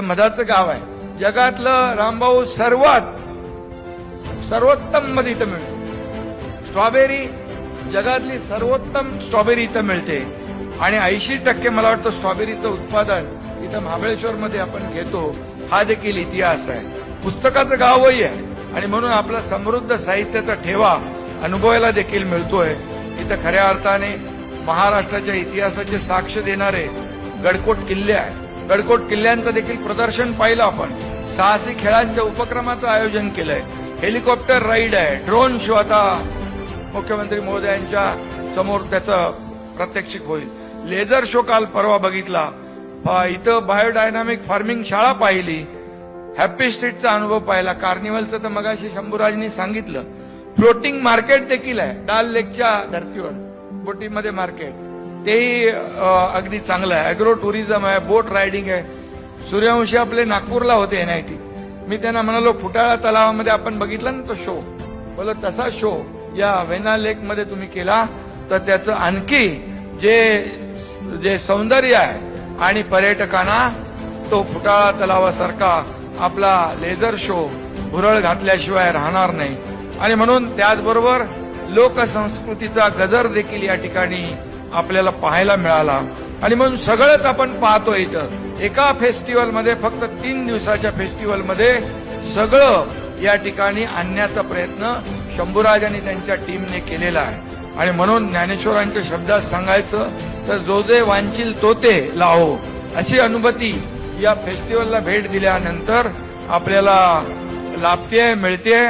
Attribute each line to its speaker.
Speaker 1: मधाचं गाव आहे. जगातलं रामभाऊ सर्वात सर्वोत्तम मध इथं मिळते. स्ट्रॉबेरी जगातली सर्वोत्तम स्ट्रॉबेरी इथं मिळते. आणि ऐंशी टक्के मला वाटतं स्ट्रॉबेरीचं उत्पादन इथं महाबळेश्वरमध्ये आपण घेतो हा देखील इतिहास आहे. पुस्तकाचं गावही आहे. आणि म्हणून आपला समृद्ध साहित्याचा ठेवा अनुभवायला देखील मिळतोय. इथं खऱ्या अर्थाने महाराष्ट्राच्या इतिहासाचे साक्ष देणारे गडकोट किल्ले आहे गडकोट किल्ल्यांचं देखील प्रदर्शन पाहिलं आपण. साहसी खेळांच्या उपक्रमाचं आयोजन केलंय. हेलिकॉप्टर राईड आहे. ड्रोन शो आता मुख्यमंत्री महोदयांच्या समोर त्याचं प्रात्यक्षिक होईल. लेझर शो काल परवा बघितला. इथं बायोडायनामिक फार्मिंग शाळा पाहिली. हॅपी स्ट्रीटचा अनुभव पाहिला. कार्निवलचं तर मगाशी शंभूराजनी सांगितलं. फ्लोटिंग मार्केट देखील आहे. डाल लेकच्या धर्तीवर. बोटीमध्ये मार्केट. तेही अगदी चांगलं आहे. अॅग्रो टुरिझम आहे बोट रायडिंग आहे. सूर्यवंशी आपले नागपूरला होते एनआयटी मी त्यांना म्हणालो फुटाळा तलावामध्ये आपण बघितला ना तो शो बोल तसा शो या वेना लेकमध्ये तुम्ही केला तर त्याचं आणखी जे जे सौंदर्य आहे आणि पर्यटकांना तो फुटाळा तलावासारखा आपला लेझर शो भुरळ घातल्याशिवाय राहणार नाही. आणि म्हणून त्याचबरोबर लोकसंस्कृतीचा गजर देखील या ठिकाणी आपल्याला पाहायला मिळाला. आणि म्हणून सगळंच आपण पाहतो इथं. एका फेस्टिवलमध्ये फक्त तीन दिवसाच्या फेस्टिवलमध्ये सगळं या ठिकाणी आणण्याचा प्रयत्न शंभूराज आणि त्यांच्या टीमने केलेला आहे. आणि म्हणून ज्ञानेश्वरांच्या शब्दात सांगायचं तर जो जे वांचिल तो ते लाहो. अशी अनुभूती या फेस्टिवलला भेट दिल्यानंतर आपल्याला लाभते मिळते